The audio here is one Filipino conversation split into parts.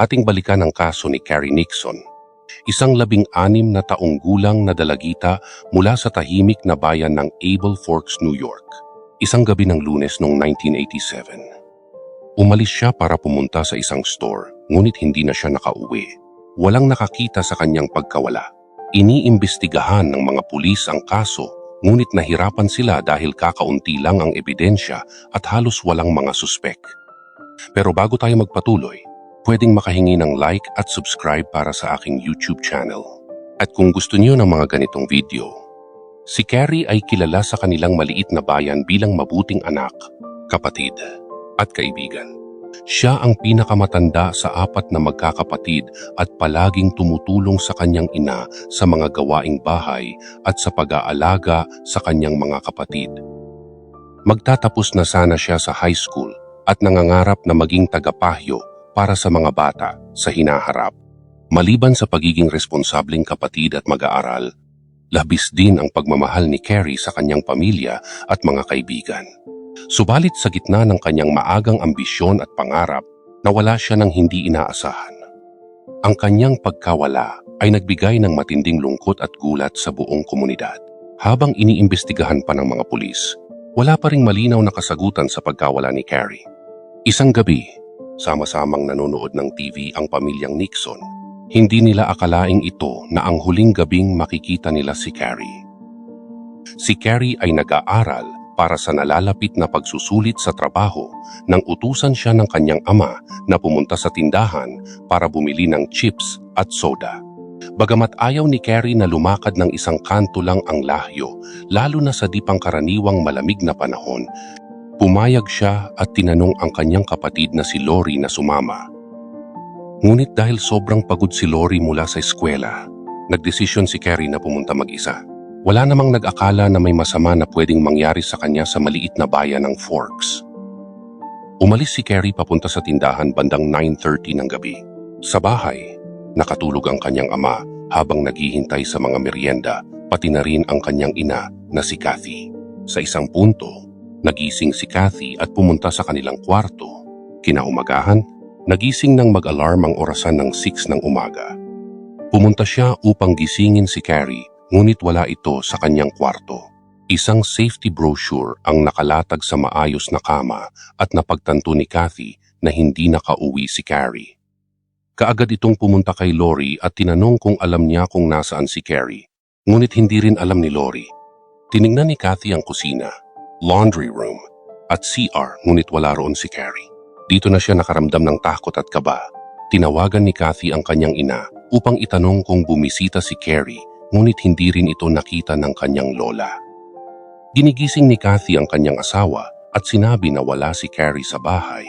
ating balikan ang kaso ni Carrie Nixon, isang labing-anim na taong gulang na dalagita mula sa tahimik na bayan ng Able Forks, New York. Isang gabi ng lunes noong 1987. Umalis siya para pumunta sa isang store, ngunit hindi na siya nakauwi. Walang nakakita sa kanyang pagkawala. Iniimbestigahan ng mga pulis ang kaso, ngunit nahirapan sila dahil kakaunti lang ang ebidensya at halos walang mga suspek. Pero bago tayo magpatuloy, pwedeng makahingi ng like at subscribe para sa aking YouTube channel. At kung gusto niyo ng mga ganitong video, si Carrie ay kilala sa kanilang maliit na bayan bilang mabuting anak, kapatid, at kaibigan. Siya ang pinakamatanda sa apat na magkakapatid at palaging tumutulong sa kanyang ina sa mga gawaing bahay at sa pag-aalaga sa kanyang mga kapatid. Magtatapos na sana siya sa high school at nangangarap na maging tagapahyo para sa mga bata sa hinaharap. Maliban sa pagiging responsableng kapatid at mag-aaral, labis din ang pagmamahal ni Carrie sa kanyang pamilya at mga kaibigan. Subalit sa gitna ng kanyang maagang ambisyon at pangarap, nawala siya ng hindi inaasahan. Ang kanyang pagkawala ay nagbigay ng matinding lungkot at gulat sa buong komunidad. Habang iniimbestigahan pa ng mga pulis, wala pa ring malinaw na kasagutan sa pagkawala ni Carrie. Isang gabi, sama-samang nanonood ng TV ang pamilyang Nixon, hindi nila akalaing ito na ang huling gabing makikita nila si Carrie. Si Carrie ay nag-aaral para sa nalalapit na pagsusulit sa trabaho nang utusan siya ng kanyang ama na pumunta sa tindahan para bumili ng chips at soda. Bagamat ayaw ni Carrie na lumakad ng isang kanto lang ang lahyo, lalo na sa di pangkaraniwang malamig na panahon, pumayag siya at tinanong ang kanyang kapatid na si Lori na sumama. Ngunit dahil sobrang pagod si Lori mula sa eskwela, nagdesisyon si Carrie na pumunta mag-isa. Wala namang nag-akala na may masama na pwedeng mangyari sa kanya sa maliit na bayan ng Forks. Umalis si Carrie papunta sa tindahan bandang 9.30 ng gabi. Sa bahay, nakatulog ang kanyang ama habang naghihintay sa mga merienda, pati na rin ang kanyang ina na si Kathy. Sa isang punto, nagising si Kathy at pumunta sa kanilang kwarto. Kinaumagahan, nagising nang mag-alarm ang orasan ng 6 ng umaga. Pumunta siya upang gisingin si Carrie ngunit wala ito sa kanyang kwarto. Isang safety brochure ang nakalatag sa maayos na kama at napagtanto ni Kathy na hindi nakauwi si Carrie. Kaagad itong pumunta kay Lori at tinanong kung alam niya kung nasaan si Carrie. Ngunit hindi rin alam ni Lori. Tiningnan ni Kathy ang kusina, laundry room, at CR ngunit wala roon si Carrie. Dito na siya nakaramdam ng takot at kaba. Tinawagan ni Kathy ang kanyang ina upang itanong kung bumisita si Carrie ngunit hindi rin ito nakita ng kanyang lola. Ginigising ni Kathy ang kanyang asawa at sinabi na wala si Carrie sa bahay.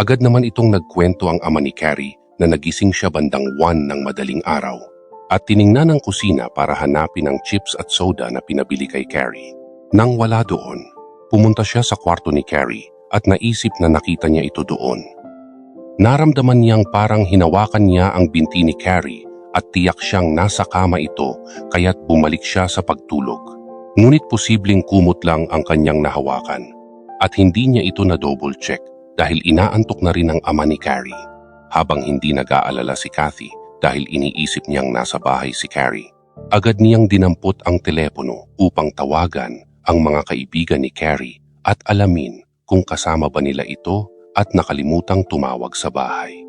Agad naman itong nagkwento ang ama ni Carrie na nagising siya bandang 1 ng madaling araw at tiningnan ang kusina para hanapin ang chips at soda na pinabili kay Carrie. Nang wala doon, pumunta siya sa kwarto ni Carrie at naisip na nakita niya ito doon. Naramdaman niyang parang hinawakan niya ang binti ni Carrie at tiyak siyang nasa kama ito kaya't bumalik siya sa pagtulog. Ngunit posibleng kumot lang ang kanyang nahawakan at hindi niya ito na double check dahil inaantok na rin ang ama ni Carrie habang hindi nag-aalala si Kathy dahil iniisip niyang nasa bahay si Carrie. Agad niyang dinampot ang telepono upang tawagan ang mga kaibigan ni Carrie at alamin kung kasama ba nila ito at nakalimutang tumawag sa bahay.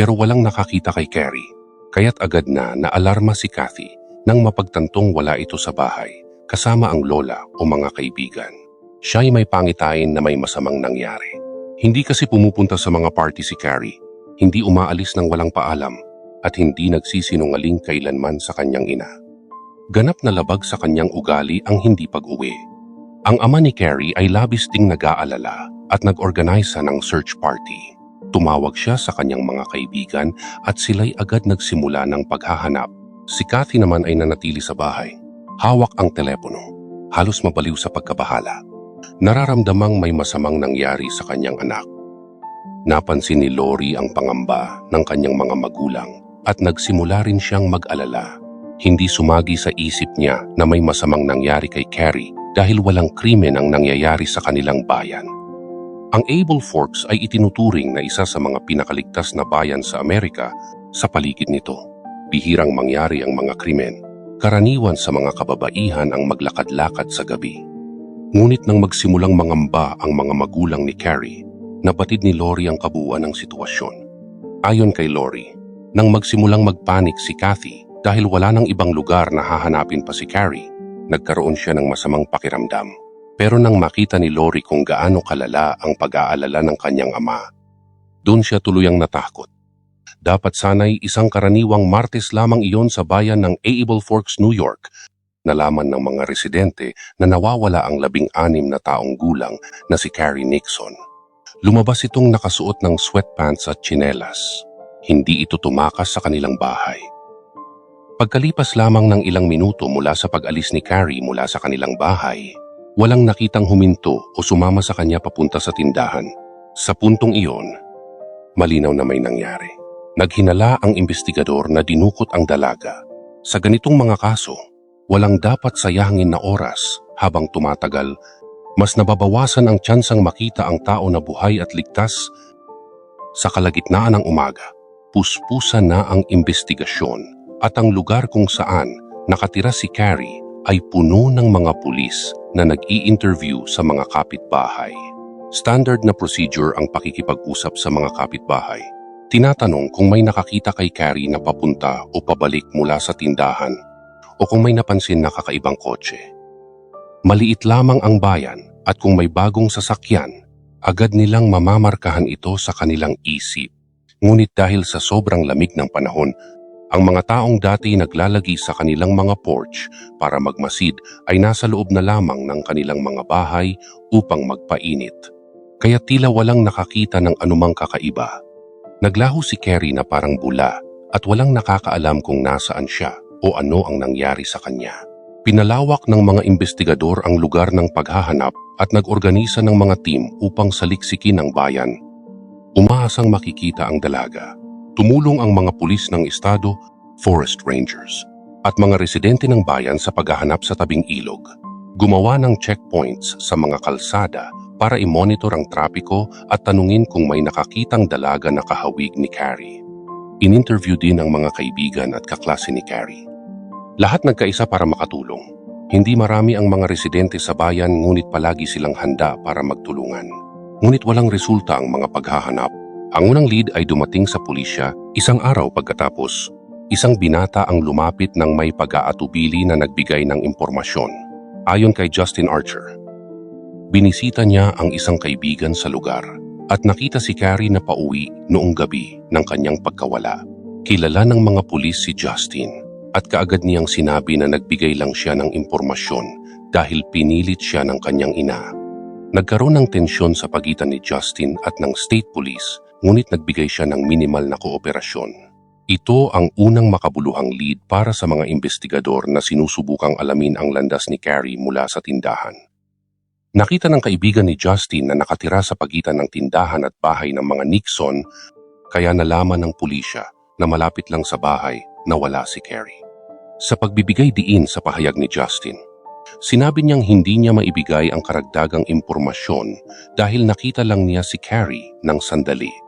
Pero walang nakakita kay Carrie kaya't agad na naalarma si Kathy nang mapagtantong wala ito sa bahay kasama ang lola o mga kaibigan. Siya ay may pangitain na may masamang nangyari. Hindi kasi pumupunta sa mga party si Carrie, hindi umaalis ng walang paalam at hindi nagsisinungaling kailanman sa kanyang ina. Ganap na labag sa kanyang ugali ang hindi pag-uwi. Ang ama ni Carrie ay labis ding nag-aalala at nag-organisa ng search party. Tumawag siya sa kanyang mga kaibigan at sila'y agad nagsimula ng paghahanap. Si Kathy naman ay nanatili sa bahay. Hawak ang telepono. Halos mabaliw sa pagkabahala. Nararamdamang may masamang nangyari sa kanyang anak. Napansin ni Lori ang pangamba ng kanyang mga magulang at nagsimula rin siyang mag-alala. Hindi sumagi sa isip niya na may masamang nangyari kay Carrie dahil walang krimen ang nangyayari sa kanilang bayan. Ang Able Forks ay itinuturing na isa sa mga pinakaligtas na bayan sa Amerika sa paligid nito. Bihirang mangyari ang mga krimen. Karaniwan sa mga kababaihan ang maglakad-lakad sa gabi. Ngunit nang magsimulang mangamba ang mga magulang ni Carrie, nabatid ni Lori ang kabuuan ng sitwasyon. Ayon kay Lori, nang magsimulang magpanik si Kathy dahil wala nang ibang lugar na hahanapin pa si Carrie, nagkaroon siya ng masamang pakiramdam. Pero nang makita ni Lori kung gaano kalala ang pag-aalala ng kanyang ama, doon siya tuluyang natakot. Dapat sana'y isang karaniwang Martes lamang iyon sa bayan ng Able Forks, New York. Nalaman ng mga residente na nawawala ang labing-anim na taong gulang na si Carrie Nixon. Lumabas itong nakasuot ng sweatpants at tsinelas. Hindi ito tumakas sa kanilang bahay. Pagkalipas lamang ng ilang minuto mula sa pag-alis ni Carrie mula sa kanilang bahay, walang nakitang huminto o sumama sa kanya papunta sa tindahan. Sa puntong iyon, malinaw na may nangyari. Naghinala ang investigador na dinukot ang dalaga. Sa ganitong mga kaso, walang dapat sayangin na oras habang tumatagal, mas nababawasan ang tsansang makita ang tao na buhay at ligtas. Sa kalagitnaan ng umaga, puspusan na ang investigasyon at ang lugar kung saan nakatira si Carrie ay puno ng mga pulis na nag-i-interview sa mga kapitbahay. Standard na procedure ang pakikipag-usap sa mga kapitbahay. Tinatanong kung may nakakita kay Carrie na papunta o pabalik mula sa tindahan o kung may napansin na kakaibang kotse. Maliit lamang ang bayan at kung may bagong sasakyan, agad nilang mamamarkahan ito sa kanilang isip. Ngunit dahil sa sobrang lamig ng panahon, ang mga taong dati naglalagi sa kanilang mga porch para magmasid ay nasa loob na lamang ng kanilang mga bahay upang magpainit. Kaya tila walang nakakita ng anumang kakaiba. Naglaho si Carrie na parang bula at walang nakakaalam kung nasaan siya o ano ang nangyari sa kanya. Pinalawak ng mga investigador ang lugar ng paghahanap at nag-organisa ng mga team upang saliksikin ang bayan. Umaasang makikita ang dalaga tumulong ang mga pulis ng estado, forest rangers, at mga residente ng bayan sa paghahanap sa tabing ilog. Gumawa ng checkpoints sa mga kalsada para i-monitor ang trapiko at tanungin kung may nakakitang dalaga na kahawig ni Carrie. In-interview din ang mga kaibigan at kaklase ni Carrie. Lahat nagkaisa para makatulong. Hindi marami ang mga residente sa bayan ngunit palagi silang handa para magtulungan. Ngunit walang resulta ang mga paghahanap ang unang lead ay dumating sa pulisya isang araw pagkatapos. Isang binata ang lumapit ng may pag-aatubili na nagbigay ng impormasyon. Ayon kay Justin Archer, binisita niya ang isang kaibigan sa lugar at nakita si Carrie na pauwi noong gabi ng kanyang pagkawala. Kilala ng mga pulis si Justin at kaagad niyang sinabi na nagbigay lang siya ng impormasyon dahil pinilit siya ng kanyang ina. Nagkaroon ng tensyon sa pagitan ni Justin at ng state police ngunit nagbigay siya ng minimal na kooperasyon. Ito ang unang makabuluhang lead para sa mga investigador na sinusubukang alamin ang landas ni Carrie mula sa tindahan. Nakita ng kaibigan ni Justin na nakatira sa pagitan ng tindahan at bahay ng mga Nixon kaya nalaman ng pulisya na malapit lang sa bahay na wala si Carrie. Sa pagbibigay diin sa pahayag ni Justin, sinabi niyang hindi niya maibigay ang karagdagang impormasyon dahil nakita lang niya si Carrie ng sandali.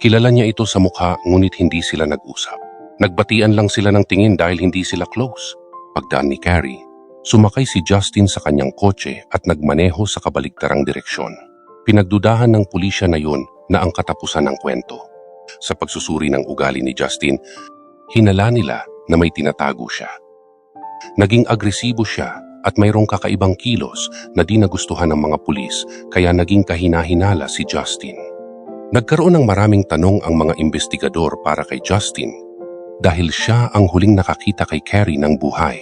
Kilala niya ito sa mukha ngunit hindi sila nag-usap. Nagbatian lang sila ng tingin dahil hindi sila close. Pagdaan ni Carrie, sumakay si Justin sa kanyang kotse at nagmaneho sa kabaligtarang direksyon. Pinagdudahan ng pulisya na yun na ang katapusan ng kwento. Sa pagsusuri ng ugali ni Justin, hinala nila na may tinatago siya. Naging agresibo siya at mayroong kakaibang kilos na di nagustuhan ng mga pulis kaya naging kahinahinala si Justin. Nagkaroon ng maraming tanong ang mga investigador para kay Justin dahil siya ang huling nakakita kay Carrie ng buhay.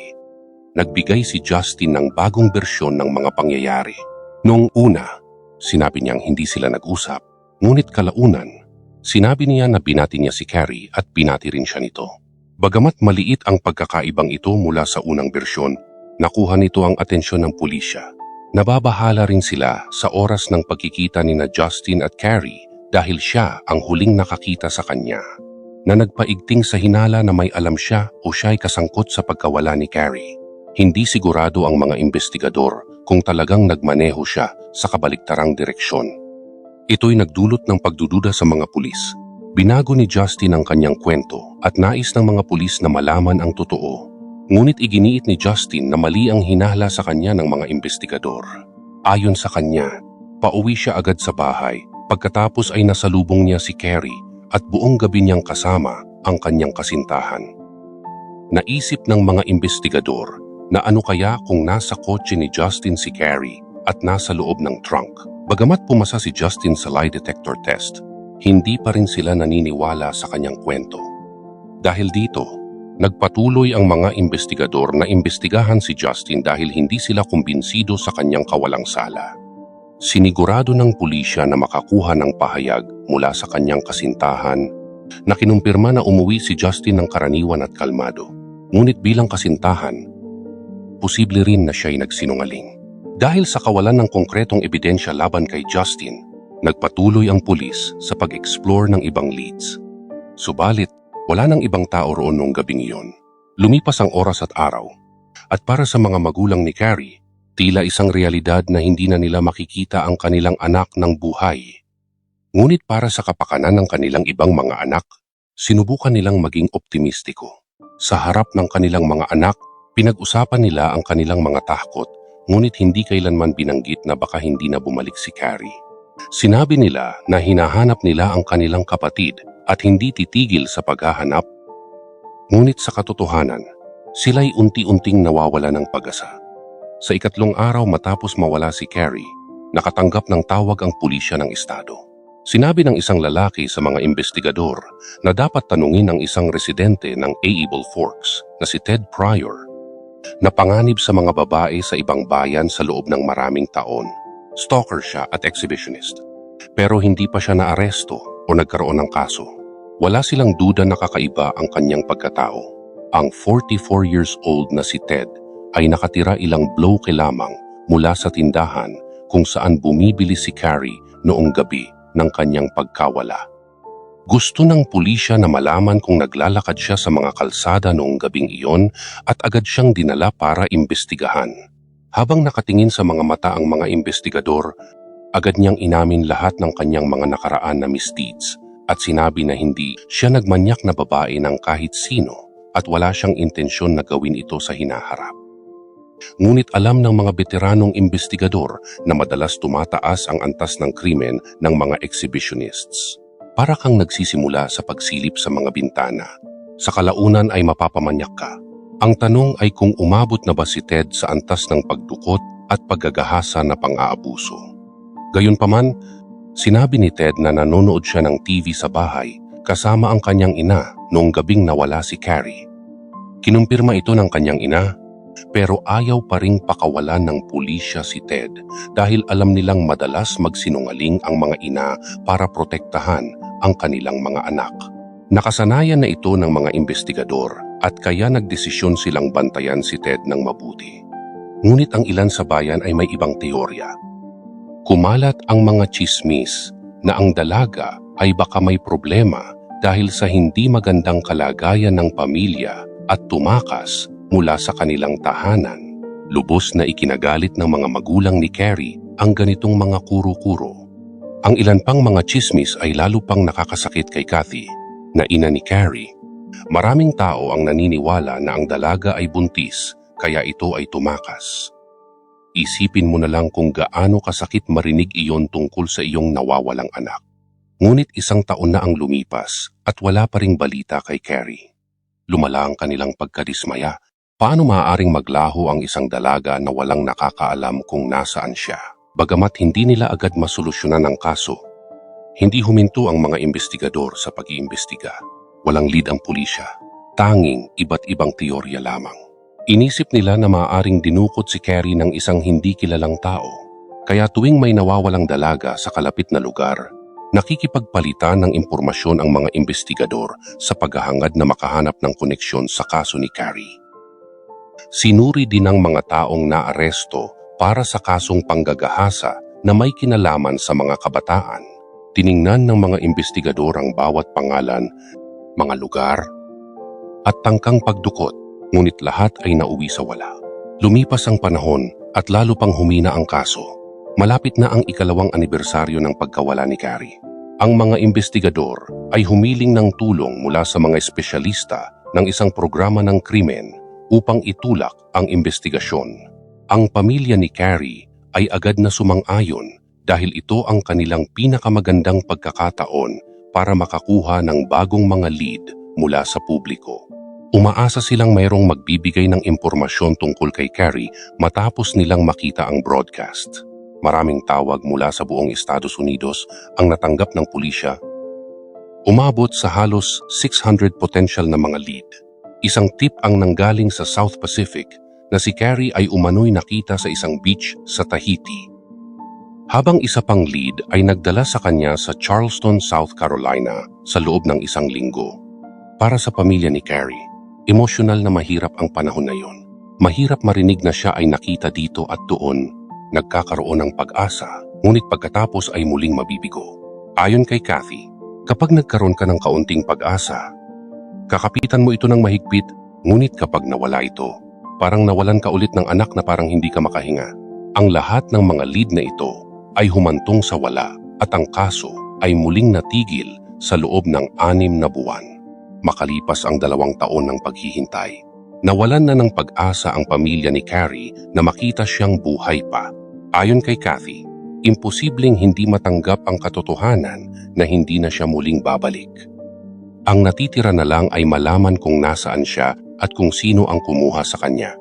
Nagbigay si Justin ng bagong bersyon ng mga pangyayari. Noong una, sinabi niyang hindi sila nag-usap, ngunit kalaunan, sinabi niya na binati niya si Carrie at binati rin siya nito. Bagamat maliit ang pagkakaibang ito mula sa unang bersyon, nakuha nito ang atensyon ng pulisya. Nababahala rin sila sa oras ng pagkikita ni na Justin at Carrie dahil siya ang huling nakakita sa kanya na nagpaigting sa hinala na may alam siya o siya ay kasangkot sa pagkawala ni Carrie. Hindi sigurado ang mga investigador kung talagang nagmaneho siya sa kabaliktarang direksyon. Ito'y nagdulot ng pagdududa sa mga pulis. Binago ni Justin ang kanyang kwento at nais ng mga pulis na malaman ang totoo. Ngunit iginiit ni Justin na mali ang hinala sa kanya ng mga investigador. Ayon sa kanya, pauwi siya agad sa bahay pagkatapos ay nasalubong niya si Carrie at buong gabi niyang kasama ang kanyang kasintahan. Naisip ng mga investigador na ano kaya kung nasa kotse ni Justin si Carrie at nasa loob ng trunk. Bagamat pumasa si Justin sa lie detector test, hindi pa rin sila naniniwala sa kanyang kwento. Dahil dito, nagpatuloy ang mga investigador na imbestigahan si Justin dahil hindi sila kumbinsido sa kanyang kawalang sala. Sinigurado ng pulisya na makakuha ng pahayag mula sa kanyang kasintahan na kinumpirma na umuwi si Justin ng karaniwan at kalmado. Ngunit bilang kasintahan, posible rin na siya'y nagsinungaling. Dahil sa kawalan ng konkretong ebidensya laban kay Justin, nagpatuloy ang pulis sa pag-explore ng ibang leads. Subalit, wala nang ibang tao roon noong gabing iyon. Lumipas ang oras at araw. At para sa mga magulang ni Carrie, tila isang realidad na hindi na nila makikita ang kanilang anak ng buhay. Ngunit para sa kapakanan ng kanilang ibang mga anak, sinubukan nilang maging optimistiko. Sa harap ng kanilang mga anak, pinag-usapan nila ang kanilang mga takot, ngunit hindi kailanman binanggit na baka hindi na bumalik si Carrie. Sinabi nila na hinahanap nila ang kanilang kapatid at hindi titigil sa paghahanap. Ngunit sa katotohanan, sila'y unti-unting nawawala ng pag-asa. Sa ikatlong araw matapos mawala si Carrie, nakatanggap ng tawag ang pulisya ng estado. Sinabi ng isang lalaki sa mga investigador na dapat tanungin ang isang residente ng Able Forks na si Ted Pryor. Napanganib sa mga babae sa ibang bayan sa loob ng maraming taon. Stalker siya at exhibitionist. Pero hindi pa siya naaresto o nagkaroon ng kaso. Wala silang duda na kakaiba ang kanyang pagkatao. Ang 44 years old na si Ted ay nakatira ilang bloke lamang mula sa tindahan kung saan bumibili si Carrie noong gabi ng kanyang pagkawala. Gusto ng pulisya na malaman kung naglalakad siya sa mga kalsada noong gabing iyon at agad siyang dinala para imbestigahan. Habang nakatingin sa mga mata ang mga investigador, agad niyang inamin lahat ng kanyang mga nakaraan na misdeeds at sinabi na hindi siya nagmanyak na babae ng kahit sino at wala siyang intensyon na gawin ito sa hinaharap. Ngunit alam ng mga veteranong investigador na madalas tumataas ang antas ng krimen ng mga exhibitionists. Para kang nagsisimula sa pagsilip sa mga bintana. Sa kalaunan ay mapapamanyak ka. Ang tanong ay kung umabot na ba si Ted sa antas ng pagdukot at paggagahasa na pang-aabuso. Gayunpaman, sinabi ni Ted na nanonood siya ng TV sa bahay kasama ang kanyang ina noong gabing nawala si Carrie. Kinumpirma ito ng kanyang ina pero ayaw pa ring pakawalan ng pulisya si Ted dahil alam nilang madalas magsinungaling ang mga ina para protektahan ang kanilang mga anak. Nakasanayan na ito ng mga investigador at kaya nagdesisyon silang bantayan si Ted ng mabuti. Ngunit ang ilan sa bayan ay may ibang teorya. Kumalat ang mga chismis na ang dalaga ay baka may problema dahil sa hindi magandang kalagayan ng pamilya at tumakas mula sa kanilang tahanan. Lubos na ikinagalit ng mga magulang ni Carrie ang ganitong mga kuro-kuro. Ang ilan pang mga chismis ay lalo pang nakakasakit kay Kathy, na ina ni Carrie. Maraming tao ang naniniwala na ang dalaga ay buntis, kaya ito ay tumakas. Isipin mo na lang kung gaano kasakit marinig iyon tungkol sa iyong nawawalang anak. Ngunit isang taon na ang lumipas at wala pa ring balita kay Carrie. Lumala ang kanilang pagkadismaya Paano maaaring maglaho ang isang dalaga na walang nakakaalam kung nasaan siya? Bagamat hindi nila agad masolusyonan ang kaso, hindi huminto ang mga investigador sa pag-iimbestiga. Walang lead ang pulisya, tanging iba't ibang teorya lamang. Inisip nila na maaaring dinukot si Carrie ng isang hindi kilalang tao. Kaya tuwing may nawawalang dalaga sa kalapit na lugar, nakikipagpalitan ng impormasyon ang mga investigador sa paghahangad na makahanap ng koneksyon sa kaso ni Carrie. Sinuri din ng mga taong naaresto para sa kasong panggagahasa na may kinalaman sa mga kabataan. Tiningnan ng mga investigador ang bawat pangalan, mga lugar, at tangkang pagdukot, ngunit lahat ay nauwi sa wala. Lumipas ang panahon at lalo pang humina ang kaso. Malapit na ang ikalawang anibersaryo ng pagkawala ni Carrie. Ang mga investigador ay humiling ng tulong mula sa mga espesyalista ng isang programa ng krimen upang itulak ang investigasyon. Ang pamilya ni Carrie ay agad na sumang-ayon dahil ito ang kanilang pinakamagandang pagkakataon para makakuha ng bagong mga lead mula sa publiko. Umaasa silang mayroong magbibigay ng impormasyon tungkol kay Carrie matapos nilang makita ang broadcast. Maraming tawag mula sa buong Estados Unidos ang natanggap ng pulisya. Umabot sa halos 600 potential na mga lead. Isang tip ang nanggaling sa South Pacific na si Carrie ay umano'y nakita sa isang beach sa Tahiti. Habang isa pang lead ay nagdala sa kanya sa Charleston, South Carolina sa loob ng isang linggo. Para sa pamilya ni Carrie, emosyonal na mahirap ang panahon na yon. Mahirap marinig na siya ay nakita dito at doon, nagkakaroon ng pag-asa, ngunit pagkatapos ay muling mabibigo. Ayon kay Kathy, kapag nagkaroon ka ng kaunting pag-asa, kakapitan mo ito ng mahigpit, ngunit kapag nawala ito, parang nawalan ka ulit ng anak na parang hindi ka makahinga. Ang lahat ng mga lead na ito ay humantong sa wala at ang kaso ay muling natigil sa loob ng anim na buwan. Makalipas ang dalawang taon ng paghihintay, nawalan na ng pag-asa ang pamilya ni Carrie na makita siyang buhay pa. Ayon kay Kathy, imposibleng hindi matanggap ang katotohanan na hindi na siya muling babalik. Ang natitira na lang ay malaman kung nasaan siya at kung sino ang kumuha sa kanya.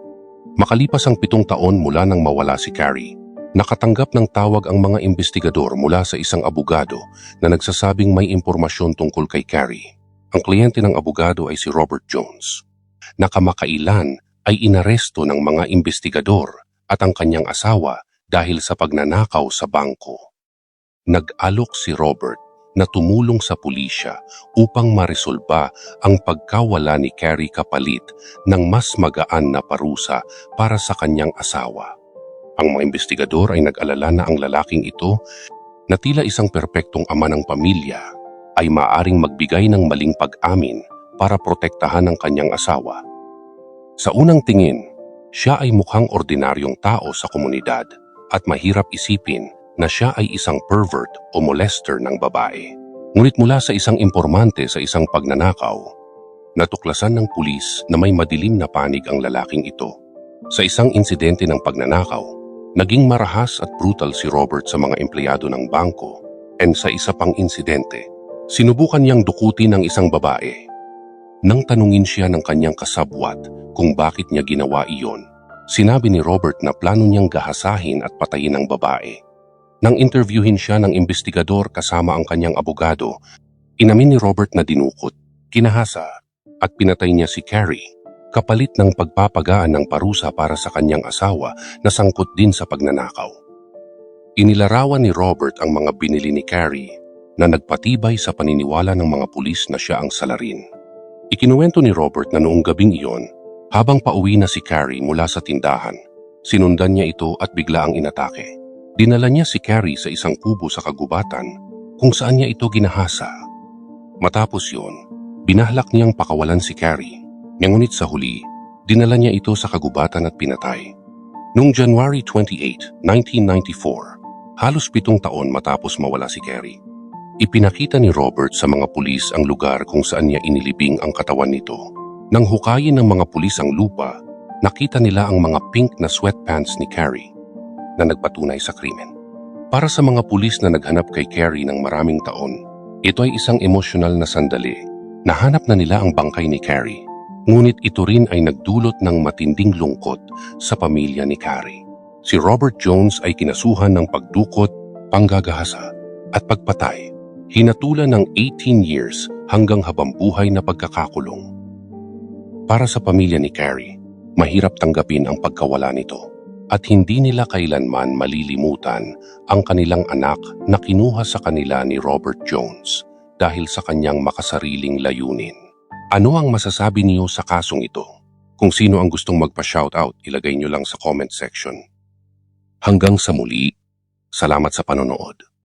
Makalipas ang pitong taon mula nang mawala si Carrie, nakatanggap ng tawag ang mga investigador mula sa isang abogado na nagsasabing may impormasyon tungkol kay Carrie. Ang kliyente ng abogado ay si Robert Jones. Nakamakailan ay inaresto ng mga investigador at ang kanyang asawa dahil sa pagnanakaw sa bangko. Nag-alok si Robert na tumulong sa pulisya upang maresolba ang pagkawala ni Carrie kapalit ng mas magaan na parusa para sa kanyang asawa. Ang mga investigador ay nag-alala na ang lalaking ito na tila isang perpektong ama ng pamilya ay maaring magbigay ng maling pag-amin para protektahan ang kanyang asawa. Sa unang tingin, siya ay mukhang ordinaryong tao sa komunidad at mahirap isipin na siya ay isang pervert o molester ng babae. Ngunit mula sa isang impormante sa isang pagnanakaw, natuklasan ng pulis na may madilim na panig ang lalaking ito. Sa isang insidente ng pagnanakaw, naging marahas at brutal si Robert sa mga empleyado ng bangko and sa isa pang insidente, sinubukan niyang dukutin ng isang babae. Nang tanungin siya ng kanyang kasabwat kung bakit niya ginawa iyon, sinabi ni Robert na plano niyang gahasahin at patayin ang babae. Nang interviewin siya ng investigador kasama ang kanyang abogado, inamin ni Robert na dinukot, kinahasa at pinatay niya si Carrie kapalit ng pagpapagaan ng parusa para sa kanyang asawa na sangkot din sa pagnanakaw. Inilarawan ni Robert ang mga binili ni Carrie na nagpatibay sa paniniwala ng mga pulis na siya ang salarin. Ikinuwento ni Robert na noong gabing iyon, habang pauwi na si Carrie mula sa tindahan, sinundan niya ito at bigla ang inatake. Dinala niya si Carrie sa isang kubo sa kagubatan kung saan niya ito ginahasa. Matapos yun, binahlak niyang pakawalan si Carrie. Ngunit sa huli, dinala niya ito sa kagubatan at pinatay. Noong January 28, 1994, halos pitong taon matapos mawala si Carrie, ipinakita ni Robert sa mga pulis ang lugar kung saan niya inilibing ang katawan nito. Nang hukayin ng mga pulis ang lupa, nakita nila ang mga pink na sweatpants ni Carrie na nagpatunay sa krimen. Para sa mga pulis na naghanap kay Carrie ng maraming taon, ito ay isang emosyonal na sandali. Nahanap na nila ang bangkay ni Carrie, ngunit ito rin ay nagdulot ng matinding lungkot sa pamilya ni Carrie. Si Robert Jones ay kinasuhan ng pagdukot, panggagahasa at pagpatay, hinatulan ng 18 years hanggang habambuhay na pagkakakulong. Para sa pamilya ni Carrie, mahirap tanggapin ang pagkawala nito at hindi nila kailanman malilimutan ang kanilang anak na kinuha sa kanila ni Robert Jones dahil sa kanyang makasariling layunin. Ano ang masasabi niyo sa kasong ito? Kung sino ang gustong magpa-shoutout, ilagay niyo lang sa comment section. Hanggang sa muli, salamat sa panonood.